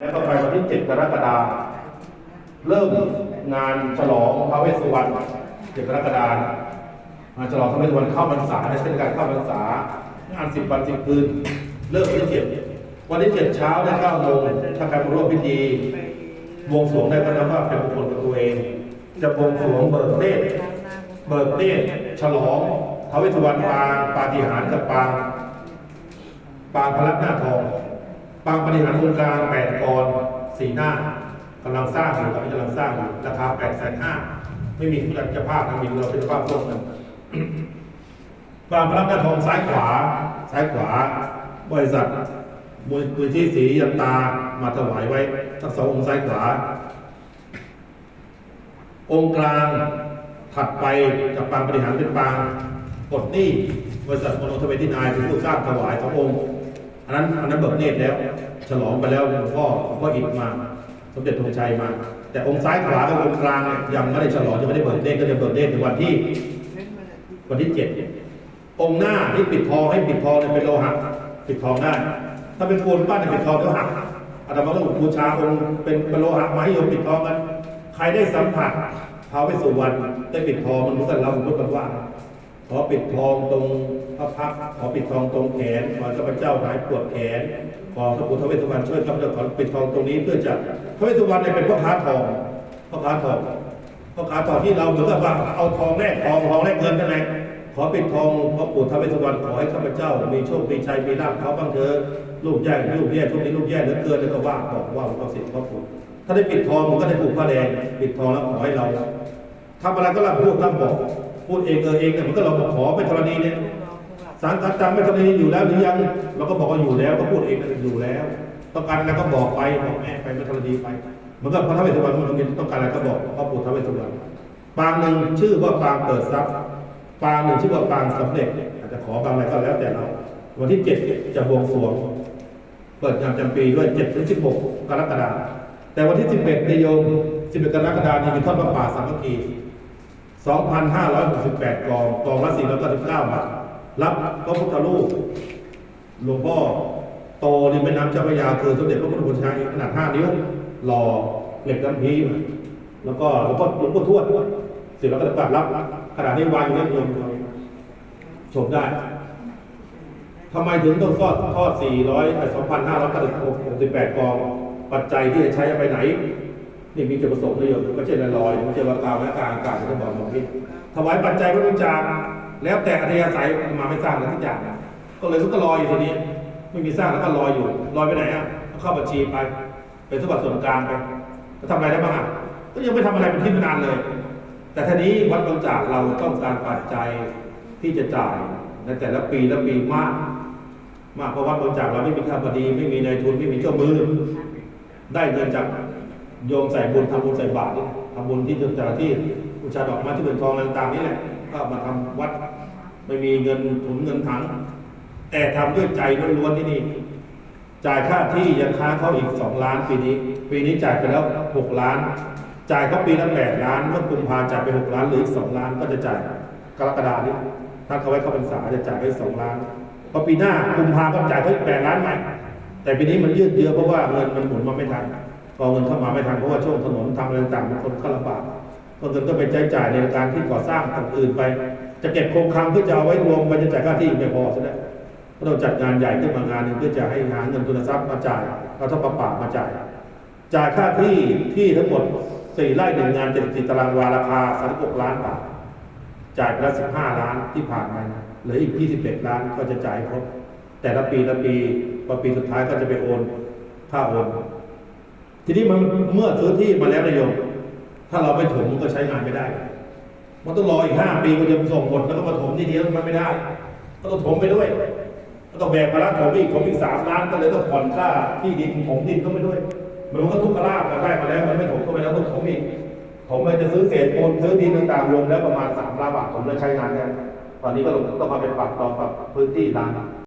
แล้วก็ไปวันที่ 7 กรกฎาคมเริ่มงานฉลองพระเวสสุวรรณ7กรกฎาคมงานฉลองพระเวสสุวรรณเข้าพรรษาในเส้นการเข้าพรรษางาน 10 วัน 10 คืน เริ่มวันที่7วันที่ 7 เช้าได้9โมงถ้าใครมาร่วมพิธีบวงสวงได้ก็นับว่าเป็นมงคลกับตัวเอง จะบวงสวงเบิกเนตรเบิกเนตรฉลองพระเวสสุวรรณปางปาฏิหาริย์กับปางปางพลัดหน้าทอง ปางปฏิหารย์องกลางแปดกรสี่หน้ากำลังสร้างอยู่ตอนนี้กำลังสร้างอยู่ราคาแปดแสนห้าไม่มีผู้จัดเจ้าภาพนะมีเราเป็นเจ้าภาพร่วมกันปางพลัดหน้าทองซ้ายขวา ซ้ายขวา บริษัทมูลมูลที่สียันตามาถวายไว้ทั้งสององค์ซ้ายขวา องค์กลางถัดไปจากปางบริหารเป็นปางปลดหนี้บริษัทมโนทเวที่นายเป็นผู้สร้างถวายสององค์ อันนั้นอันนั้นเบิกเนตรแล้ว ฉลองไปแล้วหลวงพ่อหลวงพ่ออิฐมา สมเด็จธงชัยมา แต่องค์ซ้ายขวากับองค์กลางเนี่ยยังไม่ได้ฉลองยังไม่ได้เบิกเนตรก็จะเบิกเนตรในวันที่ วันที่เจ็ดองค์หน้าที่ปิดทองให้ปิดทองเนี่ยเป็นโลหะปิดทองได้ ถ้าเป็นปูนปั้นเนี่ยปิดทองก็หักอาตมาก็บูชาองค์เป็นเป็นโลหะไม้โยมปิดทองกัน ใครได้สัมผัสท้าวเวสสุวรรณได้ปิดทองมันรู้กันเราสมมติกันว่า ขอปิดทองตรงพระพักขอปิดทองตรงแขน ขอข้าพเจ้าหายปวดแขน ขอพระพุทธเวสสุวรรณช่วยข้าพเจ้าขอปิดทองตรงนี้เพื่อจะพระเวสสุวรรณเนี่ยเป็นพ่อค้าทองพ่อค้าทองพ่อค้าทองที่เราเหมือนกับว่าเอาทองแลกทองทองแลกเงินนั่นไงขอปิดทองพระปู่ทาวเวสสุวรรณขอให้ข้าพเจ้า มีโชคมีชัยมีลาภเขาบ้างเถอะลูกแย่ลูกแย่ช่วงนี้ลูกแย่เหลือเกินแล้วก็ว่าบอกว่าเอาสิทธิ์พ่อปู่ถ้าได้ปิดทองมันก็ได้ปลูกผ้าแดงปิดทองแล้วขอให้เราทำอะไรก็รับพูดรับบอก พูดเองเออเองเนี่ยมันก็เราบอกขอเป็นธรณีเนี่ยสังกัดจำเป็นธรณีอยู่แล้วหรือยังเราก็บอกว่าอยู่แล้วก็พูดเองอยู่แล้วต้องการอะไรก็บอกไปบอกแม่ไปเป็นธรณีไปเหมันก็พระทวเวสสุวรรณมันเป็นต้องการอะไรก็บอกพ่อปู่ทวเวสสุวรรณปางหนึ่งชื่อว่าปางเปิดทรัพย์ปางหนึ่งชื่อว่าปางสำเร็จอาจจะขอบางอะไรก็แล้วแต่เรา วันที่เจ็ดจะบวงสรวง เปิดงานจำปีด้วยเจ็ดถึงสิบหกกรกฎาคมแต่วันที่สิบเอ็ดนโยมสิบเอ็ดกรกฎาคมนี้มีทอดพระป่าสามัคคี 2,568กองกองละ499บาท รับพระพุทธรูปหลวงพ่อโตริมแม่น้ำเจ้าพระยาคือสมเด็จพระพุทธบุตรชายขนาด 5 นิ้ว หล่อเหล็กน้ำพีแล้วก็หลวงพ่อหลวงพ่อทวดศิลปะรับรับขนาดนี้วางอยู่ในโยมชมได้ทำไมถึงต้องทอดทอด400 2,568กอง ปัจจัยที่จะใช้อาไปไหน นี่มีจุดประสงค์เลยโยมไม่ใช่ลอยๆไม่ใช่ว่ากาวและกางอากาศจะบอกมองพิษถวายปัจจัยพระวิจารแล้วแต่อัธยาศัยมาไม่สร้างแล้วทุกอย่างก็เลยมันก็ลอยอยู่ทีนี้ ไม่มีสร้างแล้วก็ลอยอยู่ลอยไปไหนอะเข้าบัญชีไปเป็นสมบัติส่วนกลางไปก็ทำอะไรได้บ้างอะก็ยังไม่ทำอะไรเป็นที่นานเลย แต่ทีนี้วัดบางจากเราต้องการปัจจัยที่จะจ่ายในแต่ละปีละปีมาก มากเพราะวัดบางจากเราไม่มีข้าพอดี ไม่มีนายทุนไม่มีเจ้ามือ ได้เงินจาก โยมใส่บุญทำบุญใส่บาตรนี่ทำบุญที่แต่ละที่บูชาดอกไม้ที่เป็นทองต่างๆนี่แหละก็มาทำวัดไม่มีเงินถุนเงินถัง แต่ทำด้วยใจล้วนๆที่นี่ จ่ายค่าที่ยังค้างเขาอีกสองล้านปีนี้ ปีนี้จ่ายไปแล้วหกล้าน จ่ายเขาปีละแปดล้านเมื่อกุมภาจ่ายไปหกล้านหลืออีกสองล้านก็จะจ่ายกรกฎานี้ถ้าเขาไว้เข้าพรรษาจะจ่ายไปสองล้านพอปีหน้ากุมภาก็จ่ายเขาอีกแปดล้านใหม่แต่ปีนี้มันยืดเยื้อเพราะว่าเงินมันหมุนมาไม่ทัน พอเงินเข้ามาไม่ทันเพราะว่าช่วงถนนทำอะไรต่างๆคนก็ลำบากก็เงินก็ไปใช้จ่ายในการที่ก่อสร้างต่างอื่นไป จะเก็บคงคลังเพื่อจะเอาไว้รวมไปจะจ่ายค่าที่ไม่พอซะแล้วก็ต้องจัดงานใหญ่ขึ้นมางานหนึ่งเพื่อจะให้หาเงินทุนทรัพย์มาจ่ายเอาทรัพย์ประปามาจ่ายจ่ายค่าที่ที่ทั้งหมดสี่ไร่หนึ่งงานเจ็ดสิบตารางวาราคาสามหกล้านบาทจ่ายไปแล้วสิบห้าล้านที่ผ่านมาเหลืออีกยี่สิบเอ็ดล้านก็จะจ่ายครบแต่ละปีละปีพอปีสุดท้ายก็จะไปโอนค่าโอน ทีนี้มันเมื่อซื้อที่มาแล้วนายโยมถ้าเราไม่ถมมันก็ใช้งานไม่ได้ มันต้องรออีกห้าปีก็จะส่งหมดแล้วก็มาถมทีเดียวมันไม่ได้ ก็ต้องถมไปด้วยก็ต้องแบกภาระถมอีกถมอีกสามล้านก็เลยต้องผ่อนค่าที่ดินถมดินก็ไปด้วยมันก็ทุกขลาบมาได้มาแล้วมันไม่ถมก็ไปแล้วต้องถมอีกผมไปจะซื้อเศษปูนซื้อดินต่างๆรวมแล้วประมาณสามล้านบาทผมเลยใช้งานกันตอนนี้ก็ต้องมาเป็นปรับรองปรับพื้นที่ร้าน